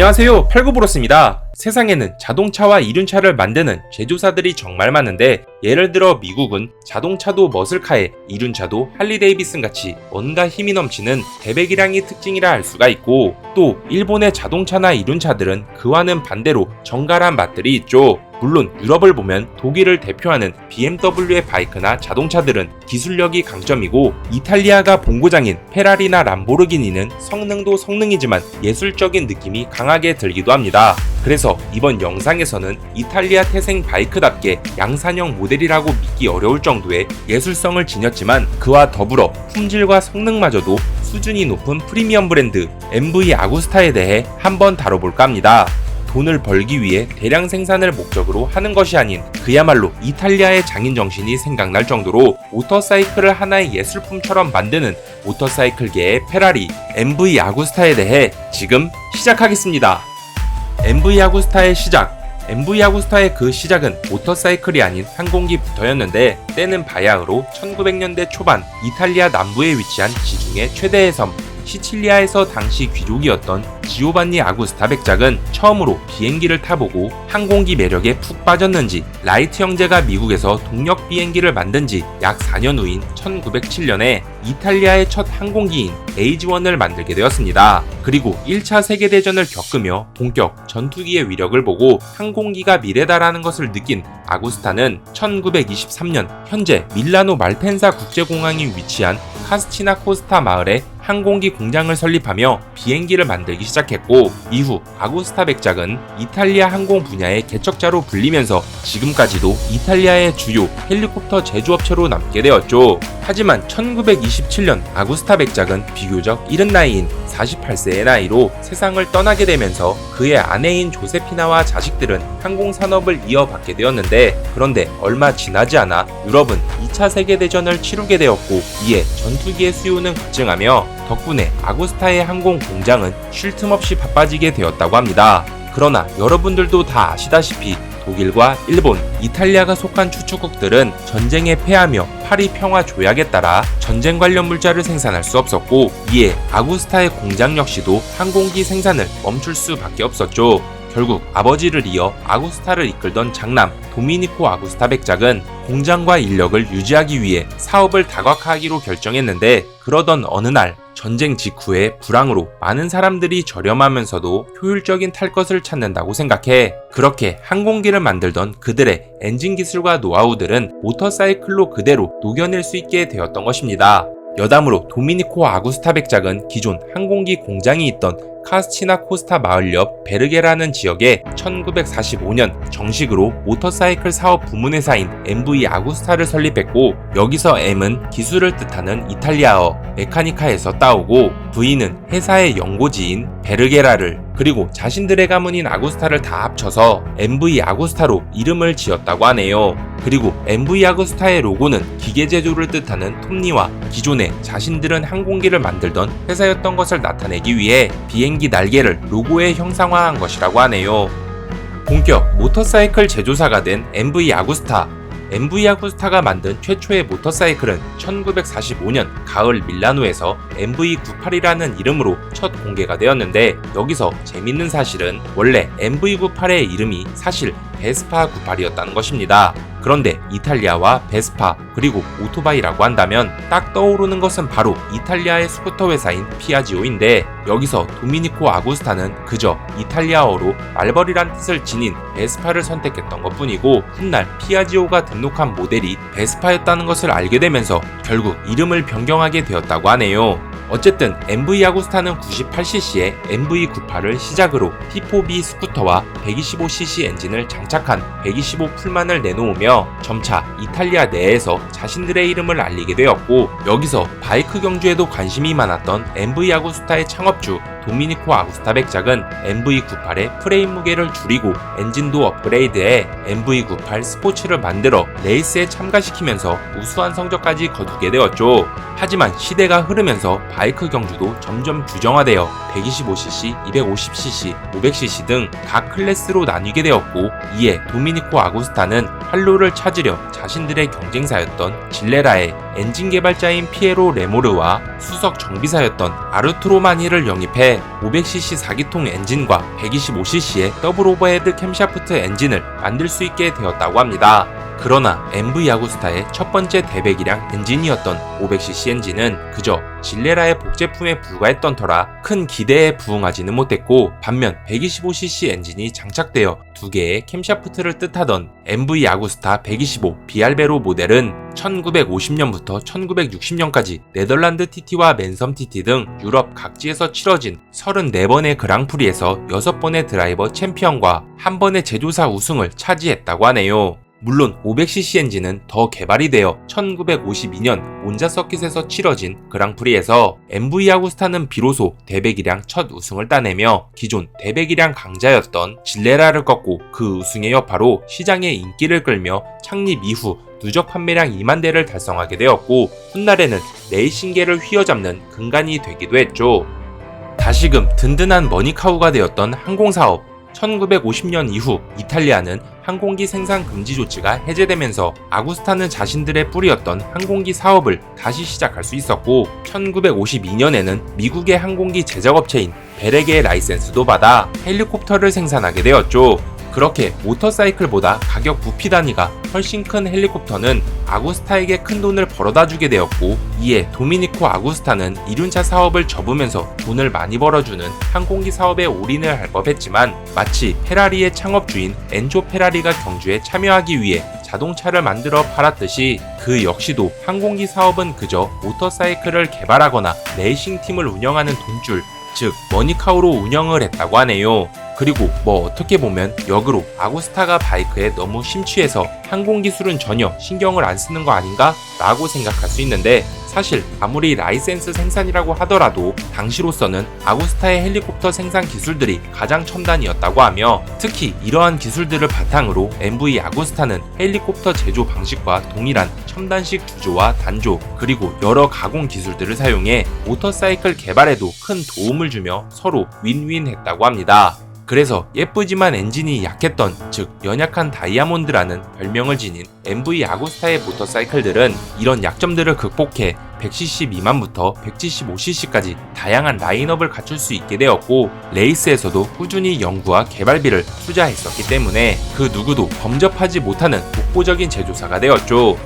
안녕하세요. 팔구브로스입니다. 세상에는 자동차와 이륜차를 만드는 제조사들이 정말 많은데 예를 들어 미국은 자동차도 머슬카에 이륜차도 할리데이비슨 같이 뭔가 힘이 넘치는 대배기량이 특징이라 할 수가 있고 또 일본의 자동차나 이륜차들은 그와는 반대로 정갈한 맛들이 있죠. 물론 유럽을 보면 독일을 대표하는 BMW의 바이크나 자동차들은 기술력이 강점이고 이탈리아가 본고장인 페라리나 람보르기니는 성능도 성능이지만 예술적인 느낌이 강하게 들기도 합니다. 그래서 이번 영상에서는 이탈리아 태생 바이크답게 양산형 모델 이라고 믿기 어려울 정도의 예술성을 지녔지만 그와 더불어 품질과 성능마저도 수준이 높은 프리미엄 브랜드 MV 아구스타에 대해 한번 다뤄볼까 합니다. 돈을 벌기 위해 대량 생산을 목적으로 하는 것이 아닌 그야말로 이탈리아의 장인 정신이 생각날 정도로 모터사이클을 하나의 예술품처럼 만드는 모터사이클계의 페라리 MV 아구스타에 대해 지금 시작하겠습니다. MV 아구스타의 시작 MV 아구스타의 그 시작은 모터사이클이 아닌 항공기부터였는데 때는 바야흐로 1900년대 초반 이탈리아 남부에 위치한 지중해 최대의 섬 시칠리아에서 당시 귀족이었던 지오반니 아구스타 백작은 처음으로 비행기를 타보고 항공기 매력에 푹 빠졌는지 라이트 형제가 미국에서 동력 비행기를 만든 지 약 4년 후인 1907년에 이탈리아의 첫 항공기인 에이지1을 만들게 되었습니다. 그리고 1차 세계대전을 겪으며 본격 전투기의 위력을 보고 항공기가 미래다라는 것을 느낀 아구스타는 1923년 현재 밀라노 말펜사 국제공항이 위치한 카스치나 코스타 마을에 항공기 공장을 설립하며 비행기를 만들기 시작했고 이후 아구스타 백작은 이탈리아 항공 분야의 개척자로 불리면서 지금까지도 이탈리아의 주요 헬리콥터 제조업체로 남게 되었죠. 하지만 1927년 아구스타 백작은 비교적 이른 나이인 48세의 나이로 세상을 떠나게 되면서 그의 아내인 조세피나와 자식들은 항공산업을 이어받게 되었는데 그런데 얼마 지나지 않아 유럽은 2차 세계대전을 치르게 되었고 이에 전투기의 수요는 급증하며 덕분에 아구스타의 항공 공장은 쉴 틈 없이 바빠지게 되었다고 합니다. 그러나 여러분들도 다 아시다시피 독일과 일본, 이탈리아가 속한 추축국들은 전쟁에 패하며 파리 평화 조약에 따라 전쟁 관련 물자를 생산할 수 없었고 이에 아구스타의 공장 역시도 항공기 생산을 멈출 수밖에 없었죠. 결국 아버지를 이어 아구스타를 이끌던 장남 도미니코 아구스타 백작은 공장과 인력을 유지하기 위해 사업을 다각화하기로 결정했는데 그러던 어느 날 전쟁 직후에 불황으로 많은 사람들이 저렴하면서도 효율적인 탈 것을 찾는다고 생각해 그렇게 항공기를 만들던 그들의 엔진 기술과 노하우들은 모터사이클로 그대로 녹여낼 수 있게 되었던 것입니다. 여담으로 도미니코 아구스타 백작은 기존 항공기 공장이 있던 카스치나 코스타 마을 옆 베르게라는 지역에 1945년 정식으로 모터사이클 사업 부문회사인 MV 아구스타를 설립했고 여기서 M은 기술을 뜻하는 이탈리아어 메카니카에서 따오고 V는 회사의 연고지인 베르게라를 그리고 자신들의 가문인 아구스타를 다 합쳐서 MV 아구스타로 이름을 지었다고 하네요. 그리고 MV 아구스타의 로고는 기계 제조를 뜻하는 톱니와 기존에 자신들은 항공기를 만들던 회사였던 것을 나타내기 위해 비행기 날개를 로고에 형상화한 것이라고 하네요. 본격 모터사이클 제조사가 된 MV 아구스타 MV 아구스타가 만든 최초의 모터사이클은 1945년 가을 밀라노에서 MV98이라는 이름으로 첫 공개가 되었는데 여기서 재밌는 사실은 원래 MV98의 이름이 사실 베스파 98이었다는 것입니다. 그런데 이탈리아와 베스파 그리고 오토바이라고 한다면 딱 떠오르는 것은 바로 이탈리아의 스쿠터 회사인 피아지오인데 여기서 도미니코 아구스타는 그저 이탈리아어로 말벌이란 뜻을 지닌 베스파를 선택했던 것 뿐이고 훗날 피아지오가 등록한 모델이 베스파였다는 것을 알게 되면서 결국 이름을 변경하게 되었다고 하네요. 어쨌든 MV 아구스타는 98cc의 MV98을 시작으로 T4B 스쿠터와 125cc 엔진을 장착한 125 풀만을 내놓으며 점차 이탈리아 내에서 자신들의 이름을 알리게 되었고 여기서 바이크 경주에도 관심이 많았던 MV 아구스타의 창업주 도미니코 아구스타 백작은 MV98의 프레임 무게를 줄이고 엔진도 업그레이드해 MV98 스포츠를 만들어 레이스에 참가시키면서 우수한 성적까지 거두게 되었죠. 하지만 시대가 흐르면서 바이크 경주도 점점 규정화되어 125cc, 250cc, 500cc 등 각 클래스로 나뉘게 되었고 이에 도미니코 아구스타는 활로를 찾으려 자신들의 경쟁사였던 질레라의 엔진 개발자인 피에로 레모 레노르와 수석 정비사였던 아르투로 마니를 영입해 500cc 4기통 엔진과 125cc의 더블 오버헤드 캠샤프트 엔진을 만들 수 있게 되었다고 합니다. 그러나 MV 아구스타의 첫 번째 대배기량 엔진이었던 500cc 엔진은 그저 질레라의 복제품에 불과했던 터라 큰 기대에 부응하지는 못했고 반면 125cc 엔진이 장착되어 두 개의 캠샤프트를 뜻하던 MV 아구스타 125 비알베로 모델은 1950년부터 1960년까지 네덜란드 TT와 맨섬 TT 등 유럽 각지에서 치러진 34번의 그랑프리에서 6번의 드라이버 챔피언과 한 번의 제조사 우승을 차지했다고 하네요. 물론 500cc 엔진은 더 개발이 되어 1952년 몬자 서킷에서 치러진 그랑프리에서 MV 아구스타는 비로소 대배기량 첫 우승을 따내며 기존 대배기량 강자였던 질레라를 꺾고 그 우승의 여파로 시장의 인기를 끌며 창립 이후 누적 판매량 2만 대를 달성하게 되었고 훗날에는 레이싱계를 휘어잡는 근간이 되기도 했죠. 다시금 든든한 머니카우가 되었던 항공사업 1950년 이후 이탈리아는 항공기 생산 금지 조치가 해제되면서 아구스타는 자신들의 뿌리였던 항공기 사업을 다시 시작할 수 있었고 1952년에는 미국의 항공기 제작업체인 베렉의 라이센스도 받아 헬리콥터를 생산하게 되었죠. 그렇게 모터사이클보다 가격 부피 단위가 훨씬 큰 헬리콥터는 아구스타에게 큰 돈을 벌어다 주게 되었고 이에 도미니코 아구스타는 이륜차 사업을 접으면서 돈을 많이 벌어주는 항공기 사업에 올인을 할 법했지만 마치 페라리의 창업주인 엔조 페라리가 경주에 참여하기 위해 자동차를 만들어 팔았듯이 그 역시도 항공기 사업은 그저 모터사이클을 개발하거나 레이싱 팀을 운영하는 돈줄 즉 머니카우로 운영을 했다고 하네요. 그리고 뭐 어떻게 보면 역으로 아구스타가 바이크에 너무 심취해서 항공 기술은 전혀 신경을 안 쓰는 거 아닌가? 라고 생각할 수 있는데 사실 아무리 라이센스 생산이라고 하더라도 당시로서는 아구스타의 헬리콥터 생산 기술들이 가장 첨단이었다고 하며 특히 이러한 기술들을 바탕으로 MV 아구스타는 헬리콥터 제조 방식과 동일한 첨단식 구조와 단조 그리고 여러 가공 기술들을 사용해 모터사이클 개발에도 큰 도움을 주며 서로 윈윈했다고 합니다. 그래서 예쁘지만 엔진이 약했던 즉 연약한 다이아몬드라는 별명을 지닌 MV 아구스타의 모터사이클들은 이런 약점들을 극복해 100cc 미만부터 175cc까지 다양한 라인업을 갖출 수 있게 되었고 레이스에서도 꾸준히 연구와 개발비를 투자했었기 때문에 그 누구도 범접하지 못하는 독보적인 제조사가 되었죠.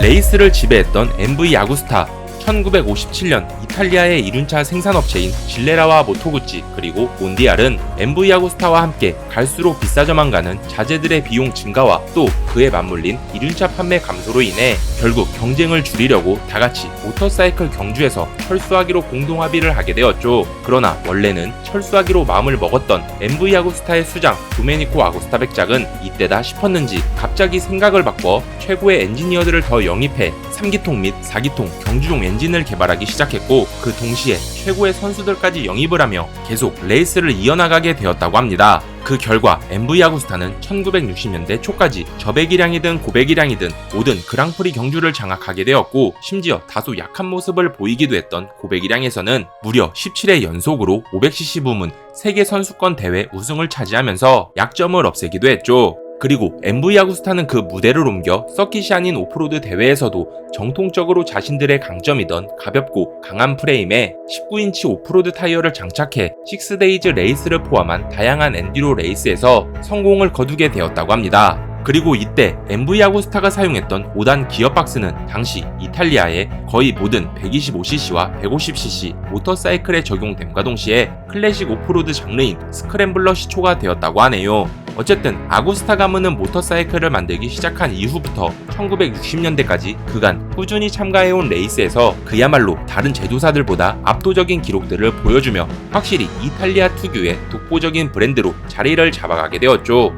레이스를 지배했던 MV 아구스타 1957년 이탈리아의 이륜차 생산업체인 질레라와 모토구치 그리고 몬디알은 MV 아구스타와 함께 갈수록 비싸져만 가는 자재들의 비용 증가와 또 그에 맞물린 이륜차 판매 감소로 인해 결국 경쟁을 줄이려고 다같이 모터사이클 경주에서 철수하기로 공동 합의를 하게 되었죠. 그러나 원래는 철수하기로 마음을 먹었던 MV 아구스타의 수장 도메니코 아구스타 백작은 이때다 싶었는지 갑자기 생각을 바꿔 최고의 엔지니어들을 더 영입해 3기통 및 4기통 경주용 엔진을 개발하기 시작했고 그 동시에 최고의 선수들까지 영입을 하며 계속 레이스를 이어나가게 되었다고 합니다. 그 결과 MV 아구스타는 1960년대 초까지 저배기량이든 고배기량이든 모든 그랑프리 경주를 장악하게 되었고 심지어 다소 약한 모습을 보이기도 했던 고배기량에서는 무려 17회 연속으로 500cc 부문 세계 선수권 대회 우승을 차지하면서 약점을 없애기도 했죠. 그리고 MV 아구스타는 그 무대를 옮겨 서킷이 아닌 오프로드 대회에서도 정통적으로 자신들의 강점이던 가볍고 강한 프레임에 19인치 오프로드 타이어를 장착해 6데이즈 레이스를 포함한 다양한 엔듀로 레이스에서 성공을 거두게 되었다고 합니다. 그리고 이때 MV 아구스타가 사용했던 5단 기어박스는 당시 이탈리아의 거의 모든 125cc와 150cc 모터사이클에 적용됨과 동시에 클래식 오프로드 장르인 스크램블러 시초가 되었다고 하네요. 어쨌든 아구스타 가문은 모터사이클을 만들기 시작한 이후부터 1960년대까지 그간 꾸준히 참가해온 레이스에서 그야말로 다른 제조사들보다 압도적인 기록들을 보여주며 확실히 이탈리아 특유의 독보적인 브랜드로 자리를 잡아가게 되었죠.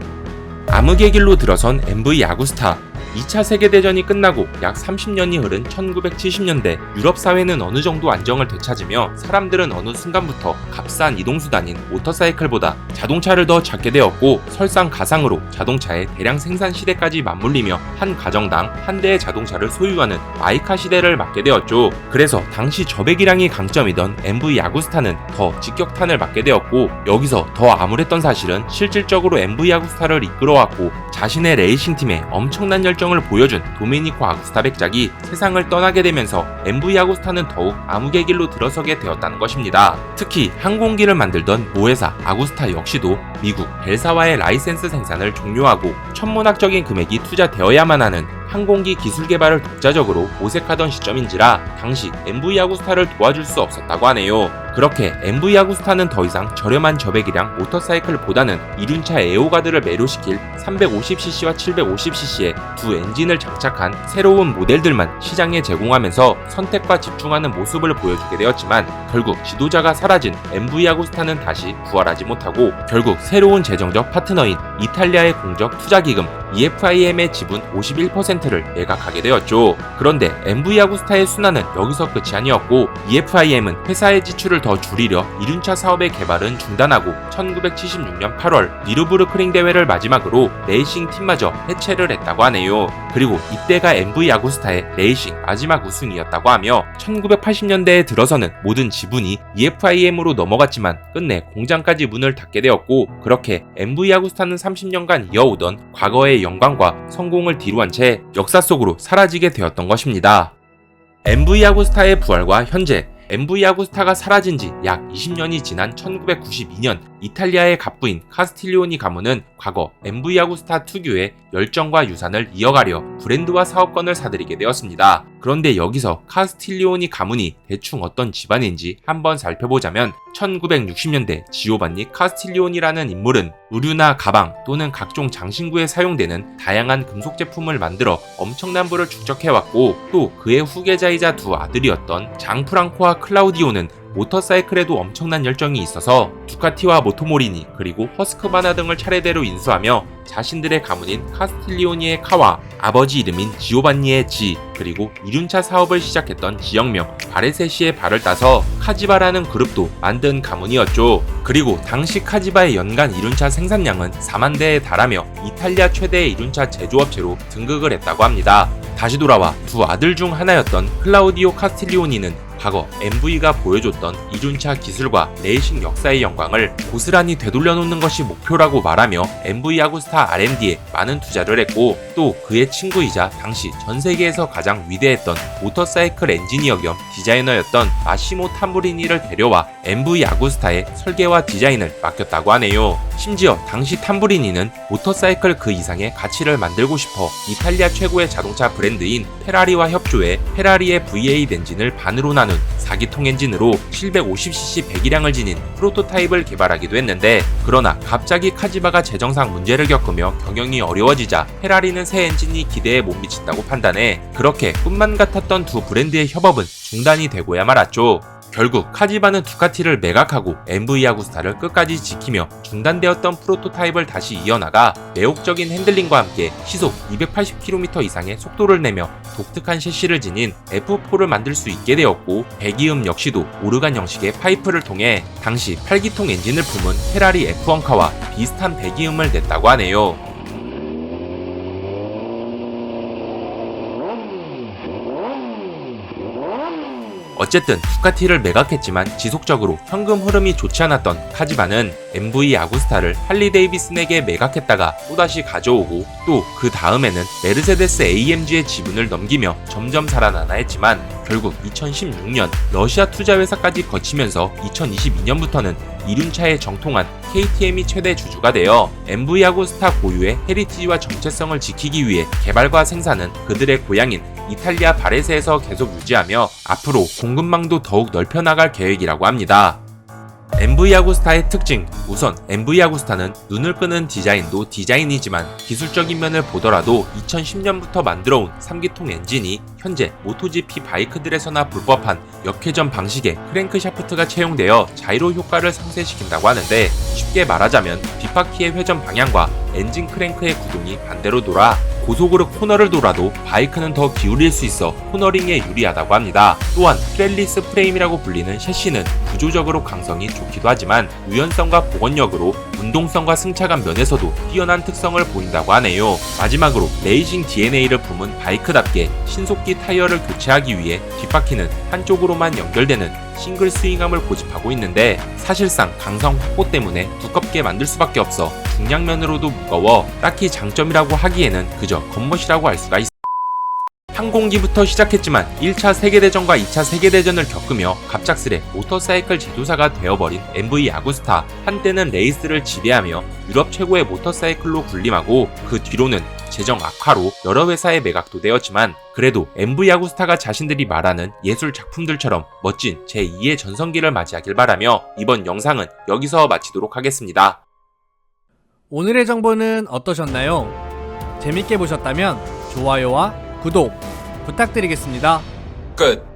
암흑의 길로 들어선 MV 아구스타 2차 세계대전이 끝나고 약 30년이 흐른 1970년대 유럽 사회는 어느 정도 안정을 되찾으며 사람들은 어느 순간부터 값싼 이동수단인 모터사이클보다 자동차를 더 찾게 되었고 설상가상으로 자동차의 대량 생산 시대까지 맞물리며 한 가정당 한 대의 자동차를 소유하는 마이카 시대를 맞게 되었죠. 그래서 당시 저배기량이 강점이던 MV 아구스타는 더 직격탄을 맞게 되었고 여기서 더 암울했던 사실은 실질적으로 MV 아구스타를 이끌어왔고 자신의 레이싱 팀에 엄청난 열정 열정을 보여준 도메니코 아구스타 백작이 세상을 떠나게 되면서 MV 아구스타는 더욱 암흑의 길로 들어서게 되었다는 것입니다. 특히 항공기를 만들던 모회사 아구스타 역시도 미국 벨사와의 라이센스 생산을 종료하고 천문학적인 금액이 투자되어야만 하는 항공기 기술 개발을 독자적으로 모색하던 시점인지라 당시 MV 아구스타를 도와줄 수 없었다고 하네요. 그렇게 MV 아구스타는 더 이상 저렴한 저배기량 모터사이클보다는 이륜차 에어가드를 매료시킬 350cc와 750cc의 두 엔진을 장착한 새로운 모델들만 시장에 제공하면서 선택과 집중하는 모습을 보여주게 되었지만 결국 지도자가 사라진 MV 아구스타는 다시 부활하지 못하고 결국 새로운 재정적 파트너인 이탈리아의 공적 투자기금 EFIM의 지분 51%를 매각하게 되었죠. 그런데 MV 아구스타의 순환은 여기서 끝이 아니었고 EFIM은 회사의 지출을 더 줄이려 이륜차 사업의 개발은 중단하고 1976년 8월 니르부르크링 대회를 마지막으로 레이싱 팀마저 해체를 했다고 하네요. 그리고 이때가 MV 아구스타의 레이싱 마지막 우승이었다고 하며 1980년대에 들어서는 모든 지분이 EFIM으로 넘어갔지만 끝내 공장까지 문을 닫게 되었고 그렇게 MV 아구스타는 30년간 이어오던 과거의 영광과 성공을 뒤로한 채 역사 속으로 사라지게 되었던 것입니다. MV 아구스타의 부활과 현재 MV 아구스타가 사라진 지 약 20년이 지난 1992년 이탈리아의 갑부인 카스틸리오니 가문은 과거 MV 아구스타 특유의 열정과 유산을 이어가려 브랜드와 사업권을 사들이게 되었습니다. 그런데 여기서 카스틸리오니 가문이 대충 어떤 집안인지 한번 살펴보자면 1960년대 지오반니 카스틸리온이라는 인물은 의류나 가방 또는 각종 장신구에 사용되는 다양한 금속 제품을 만들어 엄청난 부를 축적해왔고 또 그의 후계자이자 두 아들이었던 장프랑코와 클라우디오는 모터사이클에도 엄청난 열정이 있어서 두카티와 모토모리니 그리고 허스크바나 등을 차례대로 인수하며 자신들의 가문인 카스틸리오니의 카와 아버지 이름인 지오반니의 지 그리고 이륜차 사업을 시작했던 지역명 바레세시의 발을 따서 카지바라는 그룹도 만든 가문이었죠. 그리고 당시 카지바의 연간 이륜차 생산량은 4만 대에 달하며 이탈리아 최대의 이륜차 제조업체로 등극을 했다고 합니다. 다시 돌아와 두 아들 중 하나였던 클라우디오 카스틸리오니는 과거 MV가 보여줬던 이륜차 기술과 레이싱 역사의 영광을 고스란히 되돌려놓는 것이 목표라고 말하며 MV 아구스타 R&D에 많은 투자를 했고 또 그의 친구이자 당시 전 세계에서 가장 위대했던 모터사이클 엔지니어 겸 디자이너였던 마시모 탐브리니를 데려와 MV 아구스타의 설계와 디자인을 맡겼다고 하네요. 심지어 당시 탐브리니는 모터사이클 그 이상의 가치를 만들고 싶어 이탈리아 최고의 자동차 브랜드인 페라리와 협조해 페라리의 V8 엔진을 반으로 나눈 4기통 엔진으로 750cc 배기량을 지닌 프로토타입을 개발하기도 했는데 그러나 갑자기 카지바가 재정상 문제를 겪으며 경영이 어려워지자 페라리는 새 엔진이 기대에 못 미친다고 판단해 그렇게 꿈만 같았던 두 브랜드의 협업은 중단이 되고야 말았죠. 결국 카지바는 두카티를 매각하고 MV 아구스타를 끝까지 지키며 중단되었던 프로토타입을 다시 이어나가 매혹적인 핸들링과 함께 시속 280km 이상의 속도를 내며 독특한 셰시를 지닌 F4를 만들 수 있게 되었고 배기음 역시도 오르간 형식의 파이프를 통해 당시 8기통 엔진을 품은 페라리 F1카와 비슷한 배기음을 냈다고 하네요. 어쨌든 두카티를 매각했지만 지속적으로 현금 흐름이 좋지 않았던 카지바는 MV 아구스타를 할리 데이비슨에게 매각했다가 또다시 가져오고 또 그 다음에는 메르세데스 AMG의 지분을 넘기며 점점 살아나나 했지만 결국 2016년 러시아 투자 회사까지 거치면서 2022년부터는 이륜차에 정통한 KTM이 최대 주주가 되어 MV 아구스타 고유의 헤리티지와 정체성을 지키기 위해 개발과 생산은 그들의 고향인 이탈리아 바레세에서 계속 유지하며 앞으로 공급망도 더욱 넓혀나갈 계획이라고 합니다. MV 아구스타의 특징 우선 MV 아구스타는 눈을 끄는 디자인도 디자인이지만 기술적인 면을 보더라도 2010년부터 만들어온 3기통 엔진이 현재 모토GP 바이크들에서나 불법한 역회전 방식의 크랭크 샤프트가 채용되어 자이로 효과를 상쇄시킨다고 하는데 쉽게 말하자면 뒷바퀴의 회전 방향과 엔진 크랭크의 구동이 반대로 돌아 고속으로 코너를 돌아도 바이크는 더 기울일 수 있어 코너링에 유리하다고 합니다. 또한 트렐리스 프레임이라고 불리는 셰시는 구조적으로 강성이 좋기도 하지만 유연성과 복원력으로 운동성과 승차감 면에서도 뛰어난 특성을 보인다고 하네요. 마지막으로 레이싱 DNA를 품은 바이크답게 신속기 타이어를 교체하기 위해 뒷바퀴는 한쪽으로만 연결되는 싱글 스윙함을 고집하고 있는데 사실상 강성 확보 때문에 두껍게 만들 수밖에 없어 중량면으로도 무거워 딱히 장점이라고 하기에는 그저 겉멋이라고 할 수가 있어. 항공기부터 시작했지만 1차 세계대전과 2차 세계대전을 겪으며 갑작스레 모터사이클 제조사가 되어버린 MV 아구스타 한때는 레이스를 지배하며 유럽 최고의 모터사이클로 군림하고 그 뒤로는 재정 악화로 여러 회사에 매각도 되었지만 그래도 MV 아구스타가 자신들이 말하는 예술 작품들처럼 멋진 제2의 전성기를 맞이하길 바라며 이번 영상은 여기서 마치도록 하겠습니다. 오늘의 정보는 어떠셨나요? 재밌게 보셨다면 좋아요와 구독 부탁드리겠습니다. 끝!